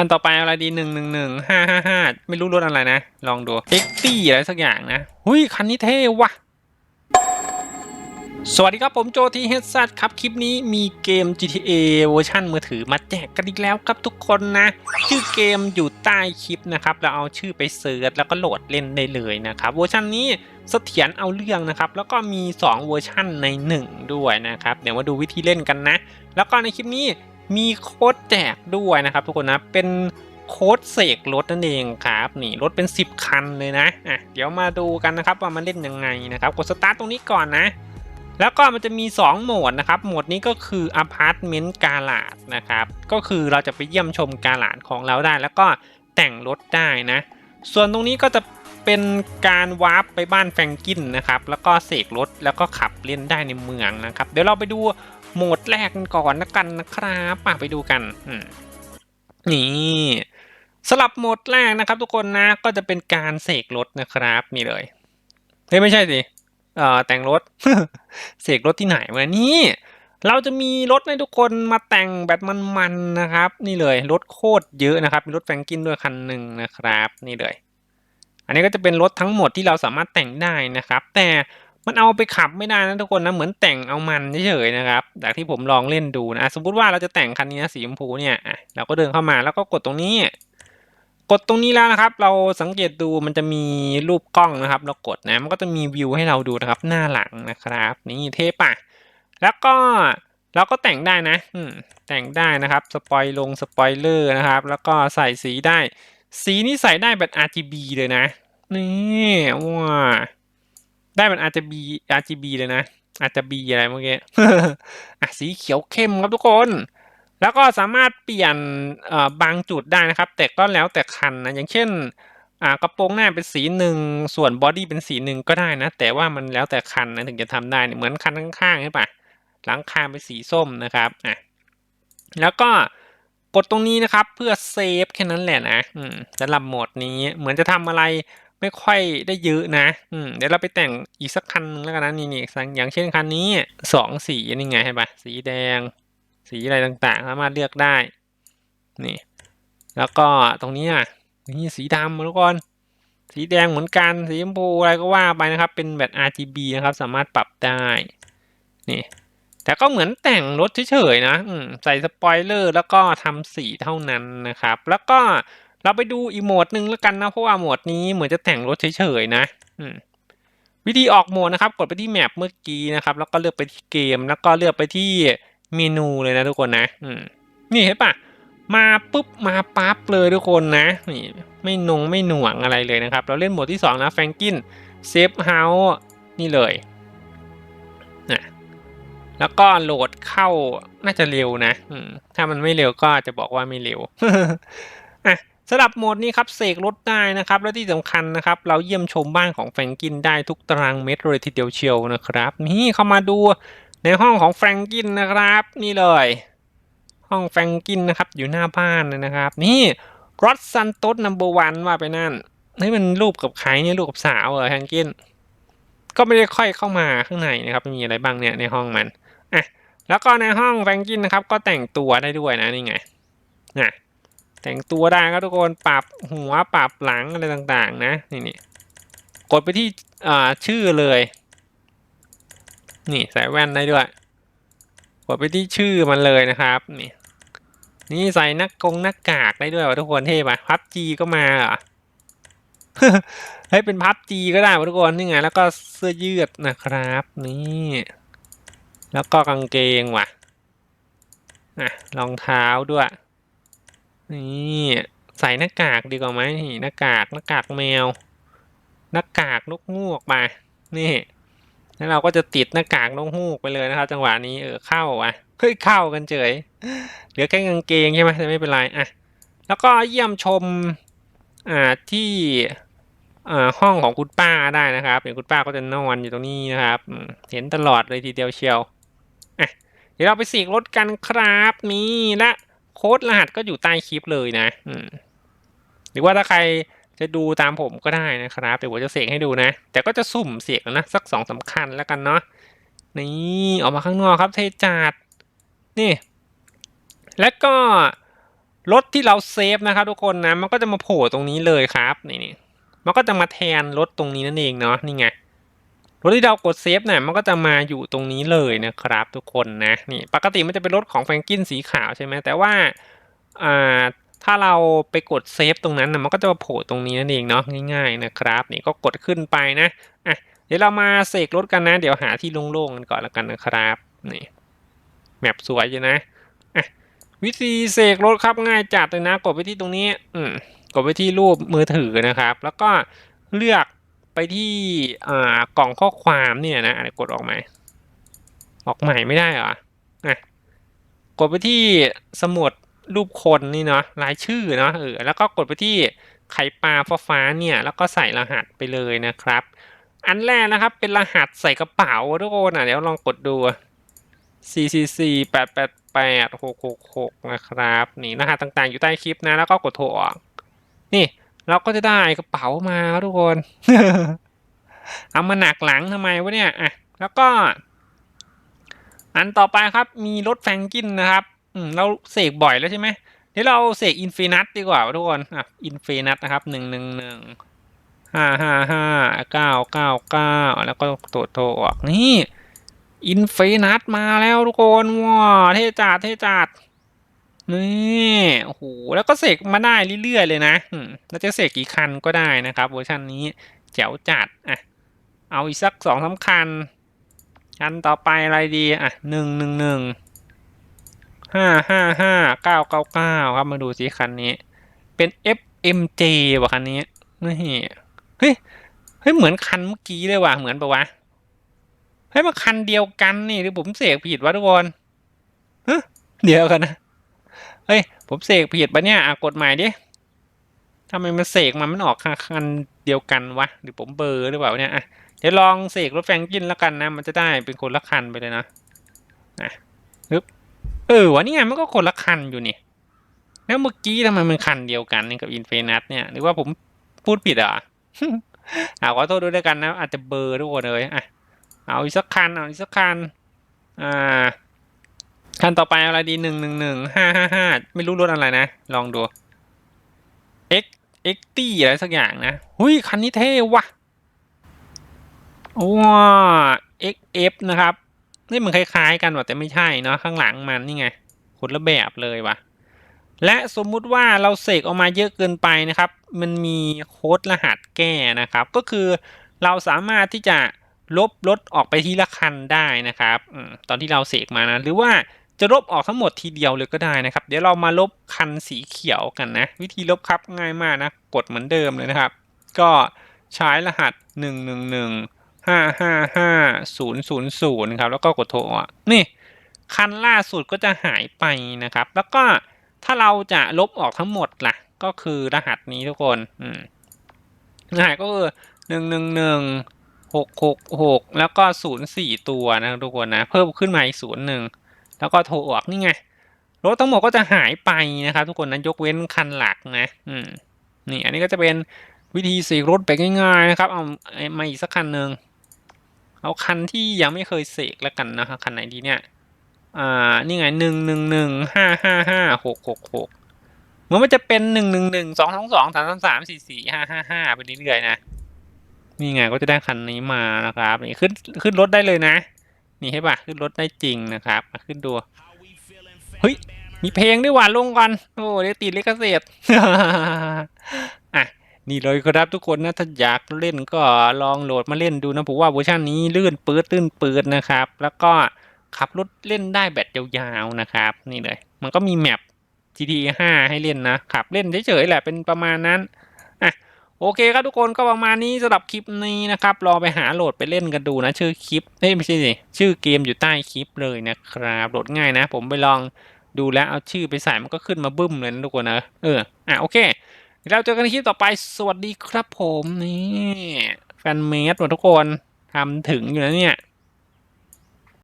คันต่อไปอะไรดีหนึ่งหนึ่งหนึ่งห้าห้าห้าไม่รู้รถอะไรนะ ลองดูเอ็กตี้อะไรสักอย่างนะหุยคันนี้เท่ว่ะสวัสดีครับผมโจทีเฮดซัตครับ คลิปนี้มีเกม GTA เวอร์ชันมือถือมาแจกกันอีกแล้วครับทุกคนนะ ชื่อเกมอยู่ใต้คลิปนะครับ เราเอาชื่อไปเซิร์ชแล้วก็โหลดเล่นได้เลยนะครับ เวอร์ชันนี้เสถียรเอาเรื่องนะครับ แล้วก็มี 2 เวอร์ชันใน 1 ด้วยนะครับ เดี๋ยวมาดูวิธีเล่นกันนะ แล้วก็ในคลิปนี้ มีโค้ดแจกด้วยนะครับ ทุกคนนะเป็นโค้ดเสกรถนั่นเองครับนี่รถเป็น 10 คันเลยนะอะเดี๋ยวมาดูกันนะครับว่ามันเล่นยังไงนะครับกดสตาร์ทตรงนี้ก่อนนะ แล้วก็มันจะมี 2 โหมดนะครับโหมดนี้ก็คือ Apartment g a r a g e นะครับก็คือเราจะไปเยี่ยมชมกาลาดของเราได้ แล้วก็แต่งรถได้นะ ส่วนตรงนี้ก็จะ เป็นการวาร์ปไปบ้านแฟงกินนะครับ แล้วก็เสกรถแล้วก็ขับเล่นได้ในเมืองนะครับ เดี๋ยวเราไปดูโหมดแรกกันก่อนนะกันนะครับไปดูกันนี่สลับโหมดแรกนะครับ ทุกคนนะก็จะเป็นการเสกรถนะครับนี่เลยเฮ้ยไม่ใช่สิเอ่อแต่งรถเสกรถที่ไหนมานี่เราจะมีรถให้ทุกคนมาแต่งแบบมันๆนะครับ นี่เลยรถโคตรเยอะนะครับมีรถแฟงกินด้วยคันหนึ่งนะครับ นี่เลย อันนี้ก็จะเป็นรถทั้งหมดที่เราสามารถแต่งได้นะครับ แต่มันเอาไปขับไม่ได้นะทุกคนนะเหมือนแต่งเอามันเฉยๆนะครับจากที่ผมลองเล่นดูนะสมมติว่าเราจะแต่งคันนี้สีชมพูเนี่ยเราก็เดินเข้ามาแล้วก็กดตรงนี้ กดตรงนี้แล้วนะครับ เราสังเกตดูมันจะมีรูปกล้องนะครับ เรากดนะมันก็จะมีวิวให้เราดูนะครับ หน้าหลังนะครับ นี่เท่ปะแล้วก็เราก็แต่งได้นะแต่งได้นะครับสปอยลงสปอยเลอร์นะครับ แล้วก็ใส่สีได้ สีนี้ใส่ได้แบบ RGB เลยนะ นี่ว้าได้เป็น RGB RGB เลยนะ RGB อะไรเมื่อกี้อะสีเขียวเข้มครับทุกคน แล้วก็สามารถเปลี่ยนบางจุดได้นะครับ แต่ก็แล้วแต่คันนะ อย่างเช่นกระโปรงหน้าเป็นสีหนึ่ง ส่วนบอดี้เป็นสีหนึ่งก็ได้นะ แต่ว่ามันแล้วแต่คันนะถึงจะทำได้เนี่ยเหมือนคันข้างๆใช่ปะหลังคาเป็นสีส้มนะครับอะแล้วก็ กดตรงนี้นะครับเพื่อเซฟแค่นั้นแหละนะอืมสำหรับโหมดนี้เหมือนจะทำอะไรไม่ค่อยได้เยอะนะอืมเดี๋ยวเราไปแต่งอีกสักคันหนึงแล้วกันนะนี่นี่อย่างเช่นคันนี้สองสีนี่ไงใช่ปะสีแดง สีอะไรต่างๆ สามารถเลือกได้ นี่ แล้วก็ตรงนี้อะนี่สีดำทุกคนสีแดงเหมือนกันสีชมพูอะไรก็ว่าไปนะครับ เป็นแบบ RGB นะครับ สามารถปรับได้ นี่ แต่ก็เหมือนแต่งรถเฉยๆนะใส่สปอยเลอร์แล้วก็ทำสีเท่านั้นนะครับ แล้วก็เราไปดูอีโหมดหนึ่งแล้วกันนะ เพราะว่าโหมดนี้เหมือนจะแต่งรถเฉยๆนะวิธีออกโหมดนะครับ กดไปที่แมปเมื่อกี้นะครับ แล้วก็เลือกไปที่เกม แล้วก็เลือกไปที่เมนูเลยนะทุกคนนะนี่เห็นปะมาปุ๊บมาปั๊บเลยทุกคนนะนี่ไม่นงไม่หน่วงอะไรเลยนะครับ เราเล่นโหมดที่ 2 นะแฟรงกินเซฟเฮาส์นี่เลย แล้วก็โหลดเข้าน่าจะเร็วนะถ้ามันไม่เร็วก็จะบอกว่าไม่เร็วอะสำหรับโหมดนี้ครับเสกรถได้นะครับ และที่สำคัญนะครับ เราเยี่ยมชมบ้านของแฟรงกินได้ทุกตารางเมตรเลยทีเดียวเชียวนะครับ นี่เข้ามาดูในห้องของแฟรงกินนะครับ นี่เลย ห้องแฟรงกินนะครับ อยู่หน้าบ้านเลยนะครับ นี่รถซันโตสนัมเบอร์วันว่าไปนั่นนี่มันรูปกับใครเนี่ยรูปกับสาวเหรอแฟรงกิน ก็ไม่ได้ค่อยเข้ามาข้างในนะครับมีอะไรบ้างเนี่ยในห้องมัน อะแล้วก็ในห้องแฟรงกินนะครับ ก็แต่งตัวได้ด้วยนะนี่ไงนะแต่งตัวได้ครับทุกคนปรับหัวปรับหลังอะไรต่างๆ นะนี่นี่กดไปที่อ่าชื่อเลย นี่ใส่แว่นได้ด้วย กดไปที่ชื่อมันเลยนะครับนี่นี่ใส่น้ากงหน้ากากได้ด้วยวะทุกคนเท่ปะพับจีก็มาเหรอเฮ้เป็นพับจีก็ได้วะทุกคนนี่ไงแล้วก็เสื้อยืดนะครับ นี่ แล้วก็กางเกงว่ะอะรองเท้าด้วย นี่ใส่หน้ากากดีกว่าไหมหน้ากากหน้ากากแมว หน้ากากนกงูกมานี่แล้วเราก็จะติดหน้ากากนกฮูกไปเลยนะครับ จังหวะนี้เออเข้าอะเฮ้ยเข้ากันเฉยเหลือแค่กางเกงใช่ไหมแต่ไม่เป็นไรอะแล้วก็เยี่ยมชมอ่าที่อ่าห้องของคุณป้าได้นะครับเดี๋ยวคุณป้าก็จะนอนอยู่ตรงนี้นะครับ เห็นตลอดเลยทีเดียวเชียว อะเดี๋ยวเราไปเสีกรถกันครับนี่และโค้ดรหัสก็อยู่ใต้คลิปเลยนะอืมหรือว่าถ้าใครจะดูตามผมก็ได้นะครับเดี๋ยวผมจะเสกให้ดูนะ แต่ก็จะสุ่มเสกแล้วนะสักสองสำคัญแล้วกันเนาะนี่ออกมาข้างนอกครับเทจัดนี่ แล้วก็รถที่เราเซฟนะครับทุกคนนะ มันก็จะมาโผล่ตรงนี้เลยครับนี่นี่มันก็จะมาแทนรถตรงนี้นั่นเองเนาะนี่ไง รถที่เรากดเซฟเนี่ยมันก็จะมาอยู่ตรงนี้เลยนะครับ ทุกคนนะนี่ปกติมันจะเป็นรถของแฟรงกินสีขาวใช่ไหมแต่ว่าอ่าถ้าเราไปกดเซฟตรงนั้นนะมันก็จะมาโผล่ตรงนี้นั่นเองเนาะง่ายๆนะครับ นี่ก็กดขึ้นไปนะอะเดี๋ยวเรามาเสกรถกันนะ เดี๋ยวหาที่โล่งๆกันก่อนแล้วกันนะครับนี่แมปสวยอยู่นะอะวิธีเสกรถครับง่ายจัดเลยนะ กดไปที่ตรงนี้ อืมกดไปที่รูปมือถือนะครับ แล้วก็เลือก ไปที่อ่ากล่องข้อความเนี่ยนะอะไรกดออกไหม่ ออกใหม่ไม่ได้เหรออะกดไปที่สมุดรูปคนนี่เนาะรายชื่อเนาะเออแล้วก็กดไปที่ไข่ปลาฟ้าๆเนี่ย แล้วก็ใส่รหัสไปเลยนะครับ อันแรกนะครับเป็นรหัสใส่กระเป๋าทุกคนอะเดี๋ยวลองกดดู4 4 4 8 8 8 6 6 6นะครับ นี่รหัสต่างๆอยู่ใต้คลิปนะ แล้วก็กดโทรออก นี่ เราก็จะได้กระเป๋ามาทุกคน เอามาหนักหลังทำไมวะเนี่ยอะแล้วก็ อันต่อไปครับมีรถแฟงกินนะครับอืมเราเสกบ่อยแล้วใช่ไหมเดี๋ยวเราเสกอินฟินัทดีกว่าทุกคนอะอินฟินัทนะครับหนึ่งหนึ่งหนึ่งห้าห้าห้าเก้าเก้าเก้าแล้วก็ตัวโทรออกนี่อินฟินัทมาแล้วทุกคนว้าเท่จัดเท่จัด นี่โอ้โหแล้วก็เสกมาได้เรื่อยๆเลยนะแล้วจะเสกกี่คันก็ได้นะครับ เวอร์ชันนี้แจ๋วจัดอะเอาอีกสักสองสามคันคันต่อไปอะไรดีอะหนึ่งหนึ่งหนึ่งห้าห้าห้าเก้าเก้าเก้าครับมาดูสิคันนี้ เป็น FMJ ว่ะคันนี้นี่เฮ้ยเฮ้ยเหมือนคันเมื่อกี้เลยว่ะเหมือนปะวะเฮ้ยมันคันเดียวกันนี่หรือผมเสกผิดวะทุกคนเฮ้ยเดียวกันนะ เฮ้ย ผมเสกผิดปะเนี่ยกดใหม่ดิทำไมมันเสกมามันออกคันเดียวกันวะ หรือผมเบอร์หรือเปล่าเนี่ยอะเดี๋ยวลองเสกรถแฟรงกินแล้วกันนะ มันจะได้เป็นคนละคันไปเลยนะอะปึ๊บเออวะนี่ไงมันก็คนละคันอยู่นี่ แล้วเมื่อกี้ทำไมมันคันเดียวกันนี่กับอินเฟนัสเนี่ย หรือว่าผมพูดผิดอะอ่าขอโทษด้วยแล้วกันนะ อาจจะเบอร์ทุกคนเลยอะเอาอีกสักคัน เอาอีกสักคัน อ่า คันต่อไปอะไรดีหนึ่งหนึ่งหนึ่งห้าห้าห้าไม่รู้รถอะไรนะ ลองดู x x ตี้อะไรสักอย่างนะหุยคันนี้เท่ว่ะว้า xf นะครับ นี่มันคล้ายๆกันว่ะแต่ไม่ใช่เนาะข้างหลังมันนี่ไงคนละแบบเลยว่ะ และสมมุติว่าเราเสกออกมาเยอะเกินไปนะครับ มันมีโค้ดรหัสแก้นะครับ ก็คือเราสามารถที่จะลบรถออกไปทีละคันได้นะครับอตอนที่เราเสกมานะ หรือว่า จะลบออกทั้งหมดทีเดียวเลยก็ได้นะครับ เดี๋ยวเรามาลบคันสีเขียวกันนะ วิธีลบครับง่ายมากนะ กดเหมือนเดิมเลยนะครับ ก็ใช้รหัส 1 1 1 5 5 5 0 0 0ครับแล้วก็กดโทรออกนี่คันล่าสุดก็จะหายไปนะครับ แล้วก็ถ้าเราจะลบออกทั้งหมดล่ะ ก็คือรหัสนี้ทุกคนอืมรหัสก็คือหนึ่งหนึ่งหนึ่งหกหกหกแล้วก็ศูนย์สี่ตัวนะทุกคนนะ เพิ่มขึ้นมาอีกศูนย์หนึ่ง แล้วก็โทรออกนี่ไงรถทั้งหมดก็จะหายไปนะครับ ทุกคนนะยกเว้นคันหลักนะอืมนี่อันนี้ก็จะเป็นวิธีเสกรถแบบง่ายๆนะครับ เอามาอีกสักคันหนึ่งเอาคันที่ยังไม่เคยเสกแล้วกันนะครับคันไหนดีเนี่ย อ่า นี่ไงหนึ่งหนึ่งหนึ่งห้าห้าห้าหกหกหกมันมันจะเป็นหนึ่งหนึ่งหนึ่งสองสองสองสามสามสามสี่สี่ห้าห้าห้าไปเรื่อยๆนะ นี่ไงก็จะได้คันนี้มานะครับนี่ขึ้นขึ้นรถได้เลยนะ นี่ให้ป่ะขึ้นรถได้จริงนะครับมาขึ้นดูเฮ้ยมีเพลงด้วยว่ะลงก่อนโอ้เดี๋ยวติดลิขสิทธิ์อะนี่เลยครับทุกคนนะถ้าอยากเล่นก็ลองโหลดมาเล่นดูนะผมว่าเวอร์ชันนี้ลื่นปื๊ดลื่นปื๊ดนะครับ แล้วก็ขับรถเล่นได้แบตยาวๆนะครับ นี่เลย มันก็มีแมป GTA 5 ให้เล่นนะขับเล่นเฉยๆแหละเป็นประมาณนั้นอะ โอเคครับทุกคนก็ประมาณนี้สำหรับคลิปนี้นะครับรอไปหาโหลดไปเล่นกันดูนะ ชื่อคลิปเอ้ยไม่ใช่สิชื่อเกมอยู่ใต้คลิปเลยนะครับโหลดง่ายนะ ผมไปลองดูแล้วเอาชื่อไปใส่มันก็ขึ้นมาบึ้มเลยนะทุกคนนะเอออะโอเคเดี๋ยวเราเจอกันในคลิปต่อไปสวัสดีครับผมนี่แฟนเมดหมดทุกคนทำถึงอยู่นะเนี่ย